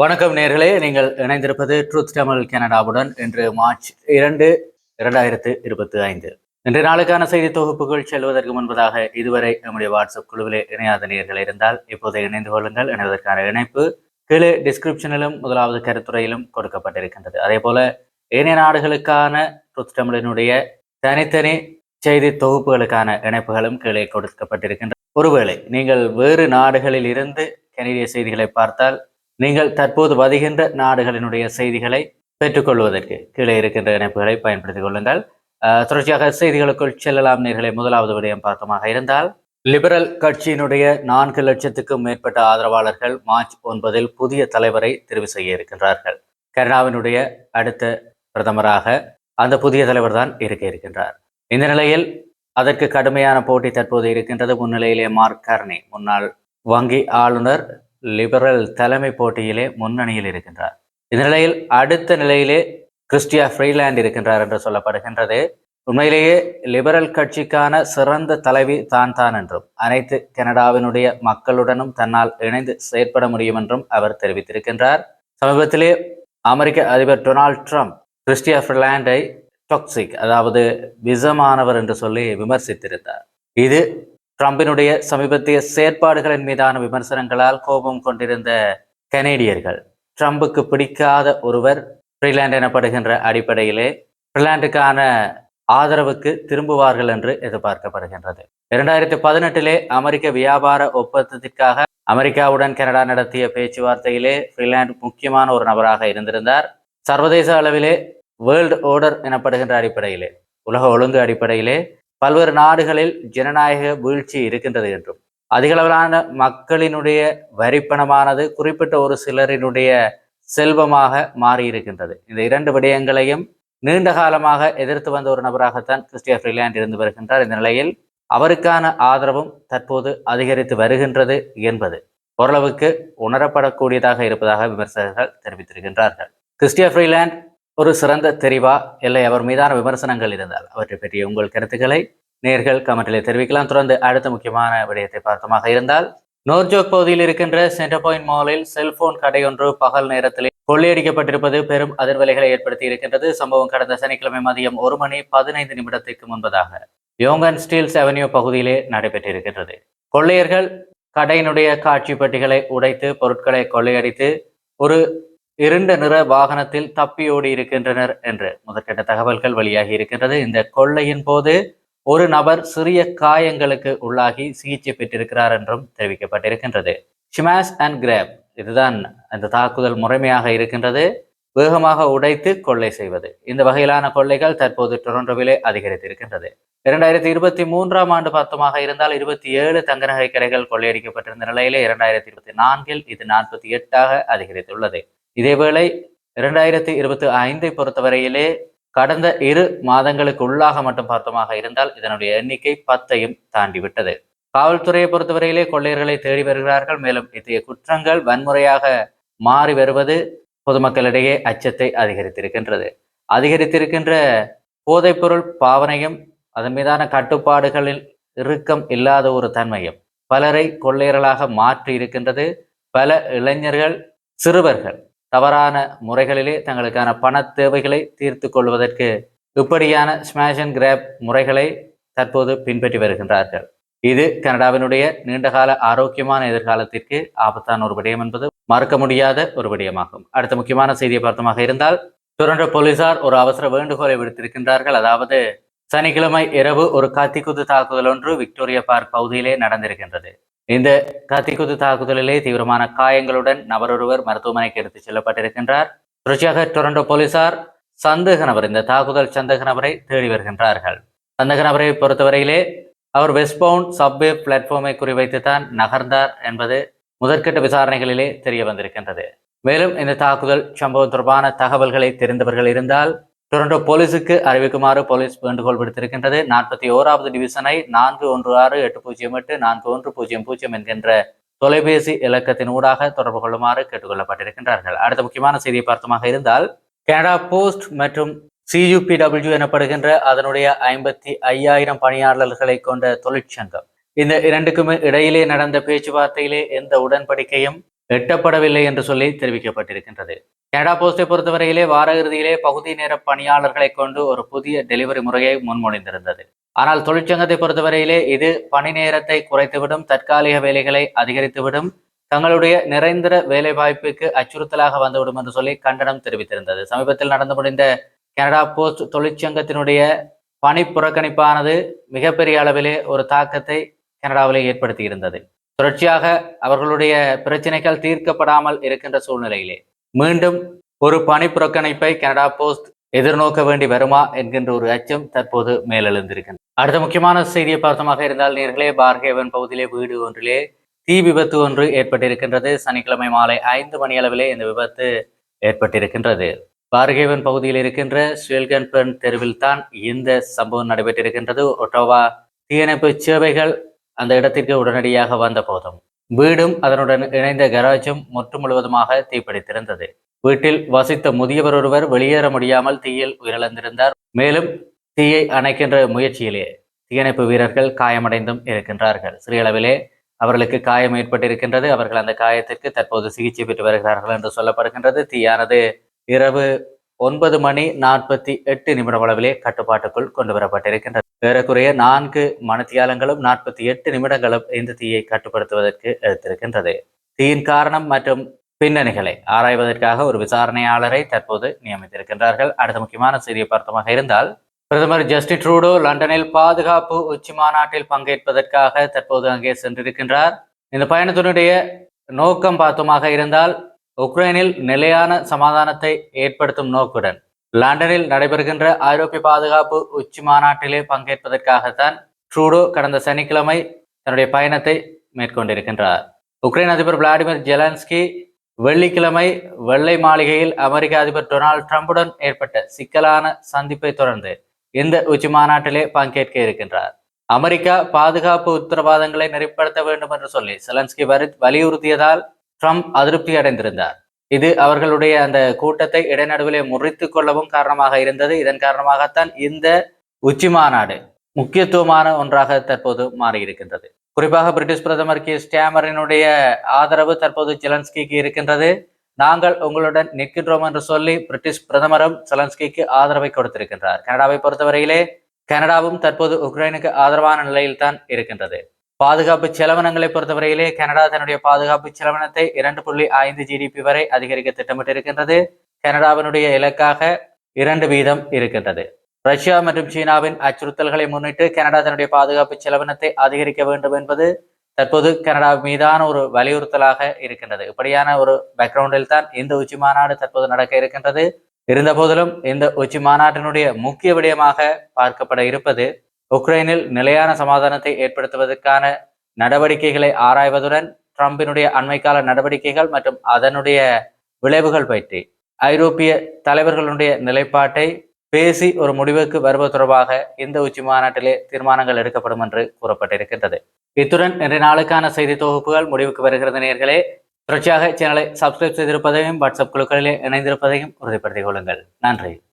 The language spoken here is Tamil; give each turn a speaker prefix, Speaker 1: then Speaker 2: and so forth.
Speaker 1: வணக்கம் நேர்களே. நீங்கள் இணைந்திருப்பது ட்ரூத் தமிழ் கனடாவுடன் இன்று மார்ச் இரண்டு இரண்டாயிரத்து இருபத்தி ஐந்து. இன்று நாளுக்கான செய்தி தொகுப்புகள் செல்வதற்கு முன்பதாக இதுவரை நம்முடைய வாட்ஸ்அப் குழுவிலே இணையாத நேர்கள் இருந்தால் இப்போது இணைந்து கொள்ளுங்கள். இணைவதற்கான இணைப்பு கீழே டிஸ்கிரிப்ஷனிலும் முதலாவது கருத்துறையிலும் கொடுக்கப்பட்டிருக்கின்றது. அதே போல ஏனைய நாடுகளுக்கான ட்ரூத் தமிழினுடைய தனித்தனி செய்தி தொகுப்புகளுக்கான இணைப்புகளும் கீழே கொடுக்கப்பட்டிருக்கின்றன. ஒருவேளை நீங்கள் வேறு நாடுகளில் இருந்து கனடிய செய்திகளை பார்த்தால் நீங்கள் தற்போது வருகின்ற நாடுகளினுடைய செய்திகளை பெற்றுக்கொள்வதற்கு கீழே இருக்கின்ற இணைப்புகளை பயன்படுத்திக் கொள்ளுங்கள். அஹ், தொடர்ச்சியாக செய்திகளுக்குள் செல்லலாம் நேர்களை. முதலாவது விடயம் பார்த்தமாக இருந்தால் லிபரல் கட்சியினுடைய நான்கு லட்சத்துக்கும் மேற்பட்ட ஆதரவாளர்கள் மார்ச் ஒன்பதில் புதிய தலைவரை தெரிவு செய்ய இருக்கின்றார்கள். கனடாவினுடைய அடுத்த பிரதமராக அந்த புதிய தலைவர் தான் இருக்க இருக்கின்றார். இந்த நிலையில் அதற்கு கடுமையான போட்டி தற்போது இருக்கின்றது. முன்னிலையிலே மார்க் கர்னி முன்னாள் வங்கி ஆளுநர் லிபரல் தலைமை போட்டியிலே முன்னணியில் இருக்கின்றார். இந்த நிலையில் அடுத்த நிலையிலே கிறிஸ்டியா ஃப்ரீலாண்ட் இருக்கின்றார் என்று சொல்லப்படுகின்றது. உண்மையிலேயே லிபரல் கட்சிக்கான சிறந்த தலைவி தான் தான் என்றும் அனைத்து கனடாவினுடைய மக்களுடனும் தன்னால் இணைந்து செயற்பட முடியும் என்றும் அவர் தெரிவித்திருக்கின்றார். சமீபத்திலே அமெரிக்க அதிபர் டொனால்ட் ட்ரம்ப் கிறிஸ்டியா ஃப்ரிலாண்டை டாக்ஸிக் அதாவது விஷமானவர் என்று சொல்லி விமர்சித்திருந்தார். இது ட்ரம்பினுடைய சமீபத்திய செயற்பாடுகளின் மீதான விமர்சனங்களால் கோபம் கொண்டிருந்த கனேடியர்கள். ட்ரம்புக்கு பிடிக்காத ஒருவர் ஃப்ரீலாண்ட் எனப்படுகின்ற அடிப்படையிலே ஃப்ரீலாண்டுக்கான ஆதரவுக்கு திரும்புவார்கள் என்று எதிர்பார்க்கப்படுகின்றது. இரண்டாயிரத்தி பதினெட்டிலே அமெரிக்க வியாபார ஒப்பந்தத்திற்காக அமெரிக்காவுடன் கனடா நடத்திய பேச்சுவார்த்தையிலே ஃப்ரீலாண்ட் முக்கியமான ஒரு நபராக இருந்திருந்தார். சர்வதேச அளவிலே வேர்ல்டு ஓர்டர் எனப்படுகின்ற அடிப்படையிலே உலக ஒழுங்கு அடிப்படையிலே பல்வேறு நாடுகளில் ஜனநாயக வீழ்ச்சி இருக்கின்றது என்றும். அதிகளவிலான மக்களினுடைய வரிப்பணமானது குறிப்பிட்ட ஒரு சிலரினுடைய செல்வமாக மாறி இருக்கின்றது. இந்த இரண்டு விடயங்களையும் நீண்ட காலமாக எதிர்த்து வந்த ஒரு நபராகத்தான் கிறிஸ்டியா ஃப்ரீலாண்ட் இருந்து வருகின்றார். இந்த நிலையில் அவருக்கான ஆதரவும் தற்போது அதிகரித்து வருகின்றது என்பது ஓரளவுக்கு உணரப்படக்கூடியதாக இருப்பதாக விமர்சகர்கள் தெரிவித்திருக்கின்றார்கள். கிறிஸ்டியா ஃப்ரீலாண்ட் ஒரு சிறந்த தெரிவா இல்லை அவர் மீதான விமர்சனங்கள் இருந்தால் அவற்றை பற்றிய உங்கள் கருத்துக்களை நேர்கள் கமெண்டிலே தெரிவிக்கலாம். தொடர்ந்து அடுத்த முக்கியமான விடயத்தை பார்த்தமாக இருந்தால் நோர்ஜோக் பகுதியில் இருக்கின்ற சென்டர் பாயிண்ட் மாலில் செல்போன் கடை ஒன்று பகல் நேரத்தில் கொள்ளையடிக்கப்பட்டிருப்பது பெரும் அதிர்வலைகளை ஏற்படுத்தி இருக்கின்றது. சம்பவம் கடந்த சனிக்கிழமை மதியம் ஒரு மணி பதினைந்து நிமிடத்திற்கு முன்பதாக யோங்கன் ஸ்டீல்ஸ் அவென்யூ பகுதியிலே நடைபெற்றிருக்கின்றது. கொள்ளையர்கள் கடையினுடைய காட்சி பெட்டிகளை உடைத்து பொருட்களை கொள்ளையடித்து ஒரு இருண்ட நிற வாகனத்தில் தப்பியோடி இருக்கின்றனர் என்று முதற்கட்ட தகவல்கள் வெளியாகி இருக்கின்றது. இந்த கொள்ளையின் போது ஒரு நபர் சிறிய காயங்களுக்கு உள்ளாகி சிகிச்சை பெற்றிருக்கிறார் என்றும் தெரிவிக்கப்பட்டிருக்கின்றது. ஷிமாஸ் அண்ட் கிராப் இதுதான் அந்த தாக்குதல் முறைமையாக இருக்கின்றது. வேகமாக உடைத்து கொள்ளை செய்வது. இந்த வகையிலான கொள்ளைகள் தற்போது டொரண்டோவிலே அதிகரித்திருக்கின்றது. இரண்டாயிரத்தி இருபத்தி மூன்றாம் ஆண்டு பார்த்தமாக இருந்தால் இருபத்தி ஏழு தங்க நகை கடைகள் கொள்ளையடிக்கப்பட்டிருந்த நிலையிலே இரண்டாயிரத்தி இருபத்தி நான்கில் இது நாற்பத்தி எட்டாக அதிகரித்துள்ளது. இதேவேளை இரண்டாயிரத்தி இருபத்தி ஐந்தை பொறுத்தவரையிலே கடந்த இரு மாதங்களுக்கு உள்ளாக மட்டும் பார்த்தோமாக இருந்தால் இதனுடைய எண்ணிக்கை பத்தையும் தாண்டி விட்டது காவல்துறையை பொறுத்தவரையிலே கொள்ளையர்களை தேடி வருகிறார்கள். மேலும் இத்தகைய குற்றங்கள் வன்முறையாக மாறி வருவது பொதுமக்களிடையே அச்சத்தை அதிகரித்திருக்கின்றது. அதிகரித்திருக்கின்ற போதைப்பொருள் பாவனையும் அதன் மீதான கட்டுப்பாடுகளில் இறுக்கம் இல்லாத ஒரு தன்மையும் பலரை கொள்ளையர்களாக மாற்றி இருக்கின்றது பல இளைஞர்கள் சிறுவர்கள் தவறான முறைகளிலே தங்களுக்கான பண தேவைகளை தீர்த்து கொள்வதற்கு இப்படியான ஸ்மாஷ் அண்ட் கிராப் முறைகளை தற்போது பின்பற்றி வருகின்றார்கள். இது கனடாவினுடைய நீண்டகால ஆரோக்கியமான எதிர்காலத்திற்கு ஆபத்தான ஒரு விடயம் என்பது மறுக்க முடியாத ஒரு விடயமாகும். அடுத்த முக்கியமான செய்தியை பார்த்தமாக இருந்தால் டொரண்டோ போலீசார் ஒரு அவசர வேண்டுகோளை விடுத்திருக்கின்றார்கள். அதாவது சனிக்கிழமை இரவு ஒரு கத்திக்குத்து தாக்குதல் ஒன்று விக்டோரியா பார்க் பகுதியிலே நடந்திருக்கின்றது. இந்த கத்திக்குத்து தாக்குதலிலே தீவிரமான காயங்களுடன் நபரொருவர் மருத்துவமனைக்கு எடுத்துச் செல்லப்பட்டிருக்கின்றார். தொடர்ச்சியாக டொரண்டோ போலீசார் சந்தேக நபர் இந்த தாக்குதல் சந்தேக நபரை தேடி வருகின்றார்கள். சந்தேக நபரை பொறுத்தவரையிலே அவர் வெஸ்ட்பவுண்ட் சப்வே பிளாட்ஃபார்மை குறிவைத்து தான் நகர்ந்தார் என்பது முதற்கட்ட விசாரணைகளிலே தெரிய வந்திருக்கின்றது. மேலும் இந்த தாக்குதல் சம்பவம் தொடர்பான தகவல்களை தெரிந்தவர்கள் இருந்தால் டொரண்டோ போலீஸுக்கு அறிவிக்குமாறு போலீஸ் வேண்டுகோள் விடுத்திருக்கின்றது. நாற்பத்தி ஓராவது டிவிஷனை நான்கு ஒன்று ஆறு எட்டு பூஜ்ஜியம் எட்டு நான்கு ஒன்று பூஜ்ஜியம் பூஜ்ஜியம் என்கின்ற தொலைபேசி இலக்கத்தின் ஊடாக தொடர்பு கொள்ளுமாறு கேட்டுக்கொள்ளப்பட்டிருக்கின்றார்கள். அடுத்த முக்கியமான செய்தியை பார்த்தமாக இருந்தால் கனடா போஸ்ட் மற்றும் சியூபிடபிள்யூ எனப்படுகின்ற அதனுடைய ஐம்பத்தி ஐயாயிரம் பணியாளர்களை கொண்ட தொழிற்சங்கம். இந்த இரண்டுக்குமே இடையிலே நடந்த பேச்சுவார்த்தையிலே எந்த உடன்படிக்கையும் எட்டப்படவில்லை என்று சொல்லி தெரிவிக்கப்பட்டிருக்கின்றது. கனடா போஸ்டை பொறுத்தவரையிலே வார இறுதியிலே பகுதி நேர பணியாளர்களை கொண்டு ஒரு புதிய டெலிவரி முறையை முன்மொழிந்திருந்தது. ஆனால் தொழிற்சங்கத்தை பொறுத்தவரையிலே இது பணி நேரத்தை குறைத்துவிடும் தற்காலிக வேலைகளை அதிகரித்துவிடும் தங்களுடைய நிரந்தர வேலை வாய்ப்புக்கு அச்சுறுத்தலாக வந்துவிடும் என்று சொல்லி கண்டனம் தெரிவித்திருந்தது. சமீபத்தில் நடந்து முடிந்த கனடா போஸ்ட் தொழிற்சங்கத்தினுடைய பணி புறக்கணிப்பானது மிகப்பெரிய அளவிலே ஒரு தாக்கத்தை கனடாவிலே ஏற்படுத்தியிருந்தது. தொடர்ச்சியாக அவர்களுடைய பிரச்சனைகள் தீர்க்கப்படாமல் இருக்கின்ற சூழ்நிலையிலே. மீண்டும் ஒரு பணி புறக்கணிப்பை கனடா போஸ்ட் எதிர்நோக்க வேண்டி வருமா என்கின்ற ஒரு அச்சம் தற்போது மேலெழுந்திருக்கின்றது. அடுத்த முக்கியமான செய்தியை பார்த்தமாக இருந்தால் நேர்களே பார்கேவன் பகுதியிலே வீடு ஒன்றிலே தீ விபத்து ஒன்று ஏற்பட்டிருக்கின்றது. சனிக்கிழமை மாலை ஐந்து மணி அளவிலே இந்த விபத்து ஏற்பட்டிருக்கின்றது. பார்கேவன் பகுதியில் இருக்கின்ற ஸ்வெல்கன்பன் தெருவில் தான் இந்த சம்பவம் நடைபெற்றிருக்கின்றது. ஒட்டோவா தீயணைப்பு சேவைகள் அந்த இடத்திற்கு உடனடியாக வந்த போதும். வீடும் அதனுடன் இணைந்த கராஜும் முற்று முழுவதுமாக தீப்பிடித்திருந்தது. வீட்டில் வசித்த முதியவர் ஒருவர் வெளியேற முடியாமல் தீயில் உயிரிழந்திருந்தார். மேலும் தீயை அணைக்கின்ற முயற்சியிலே தீயணைப்பு வீரர்கள் காயமடைந்தும் இருக்கின்றார்கள். சிறியளவிலே அவர்களுக்கு காயம் ஏற்பட்டிருக்கின்றது. அவர்கள் அந்த காயத்திற்கு தற்போது சிகிச்சை பெற்று வருகிறார்கள் என்று சொல்லப்படுகின்றது. தீயானது இரவு ஒன்பது மணி நாற்பத்தி எட்டு நிமிடம் அளவிலே கட்டுப்பாட்டுக்குள் கொண்டு வரப்பட்டிருக்கின்றது. ஏறக்குறைய நான்கு மணத்தியாலங்களும் நாற்பத்தி எட்டு நிமிடங்களும் இந்த தீயை கட்டுப்படுத்துவதற்கு எடுத்திருக்கின்றது. தீயின் காரணம் மற்றும் பின்னணிகளை ஆராய்வதற்காக ஒரு விசாரணையாளரை தற்போது நியமித்திருக்கின்றார்கள். அடுத்த முக்கியமான செய்தியை பார்த்தமாக இருந்தால் பிரதமர் ஜஸ்டின் ட்ரூடோ லண்டனில் பாதுகாப்பு உச்சி மாநாட்டில் பங்கேற்பதற்காக தற்போது அங்கே சென்றிருக்கின்றார். இந்த பயணத்தினுடைய நோக்கம் பார்த்தமாக இருந்தால் உக்ரைனில் நிலையான சமாதானத்தை ஏற்படுத்தும் நோக்குடன் லண்டனில் நடைபெறுகின்ற ஐரோப்பிய பாதுகாப்பு உச்சி மாநாட்டிலே பங்கேற்பதற்காகத்தான் ட்ரூடோ கடந்த சனிக்கிழமை தன்னுடைய பயணத்தை மேற்கொண்டிருக்கின்றார். உக்ரைன் அதிபர் விளாடிமிர் ஜெலன்ஸ்கி வெள்ளிக்கிழமை வெள்ளை மாளிகையில் அமெரிக்க அதிபர் டொனால்டு ட்ரம்புடன் ஏற்பட்ட சிக்கலான சந்திப்பை தொடர்ந்து இந்த உச்சி மாநாட்டிலே பங்கேற்க இருக்கின்றார். அமெரிக்கா பாதுகாப்பு உத்தரவாதங்களை நெறிப்படுத்த வேண்டும் என்று சொல்லி செலன்ஸ்கி வரி வலியுறுத்தியதால் ட்ரம்ப் அதிருப்தி அடைந்திருந்தார் இது அவர்களுடைய அந்த கூட்டத்தை இடைநடுவிலே முறித்து கொள்ளவும் காரணமாக இருந்தது. இதன் காரணமாகத்தான் இந்த உச்சி மாநாடு முக்கியத்துவமான ஒன்றாக தற்போது மாறியிருக்கின்றது. குறிப்பாக பிரிட்டிஷ் பிரதமர் கி. ஸ்டேமரினுடைய ஆதரவு தற்போது ஜெலன்ஸ்கிக்கு இருக்கின்றது. நாங்கள் உங்களுடன் நிற்கின்றோம் என்று சொல்லி பிரிட்டிஷ் பிரதமரும் செலன்ஸ்கிக்கு ஆதரவை கொடுத்திருக்கின்றார். கனடாவை பொறுத்தவரையிலே கனடாவும் தற்போது உக்ரைனுக்கு ஆதரவான நிலையில்தான் இருக்கின்றது. பாதுகாப்பு செலவினங்களை பொறுத்தவரையிலே கனடா தன்னுடைய பாதுகாப்பு செலவினத்தை இரண்டு புள்ளி ஐந்து ஜிடிபி வரை அதிகரிக்க திட்டமிட்டிருக்கின்றது. கனடாவினுடைய இலக்காக இரண்டு வீதம் இருக்கின்றது. ரஷ்யா மற்றும் சீனாவின் அச்சுறுத்தல்களை முன்னிட்டு கனடா தன்னுடைய பாதுகாப்பு செலவினத்தை அதிகரிக்க வேண்டும் என்பது தற்போது கனடா மீதான ஒரு வலியுறுத்தலாக இருக்கின்றது. இப்படியான ஒரு பேக்ரவுண்டில் தான் இந்த உச்சி மாநாடு தற்போது நடக்க இருக்கின்றது. இருந்த போதிலும் இந்த உச்சி மாநாட்டினுடைய முக்கிய விடயமாக பார்க்கப்பட இருப்பது உக்ரைனில் நிலையான சமாதானத்தை ஏற்படுத்துவதற்கான நடவடிக்கைகளை ஆராய்வதுடன் ட்ரம்பினுடைய அண்மைக்கால நடவடிக்கைகள் மற்றும் அதனுடைய விளைவுகள் பற்றி ஐரோப்பிய தலைவர்களுடைய நிலைப்பாட்டை பேசி ஒரு முடிவுக்கு வருவது தொடர்பாக இந்த உச்சி மாநாட்டிலே தீர்மானங்கள் எடுக்கப்படும் என்று கூறப்பட்டிருக்கின்றது. இத்துடன் இன்றைய நாளுக்கான செய்தி தொகுப்புகள் முடிவுக்கு வருகிறது நேர்களே. தொடர்ச்சியாக சேனலை சப்ஸ்கிரைப் செய்திருப்பதையும் வாட்ஸ்அப் குழுக்களிலே இணைந்திருப்பதையும் உறுதிப்படுத்திக் கொள்ளுங்கள். நன்றி.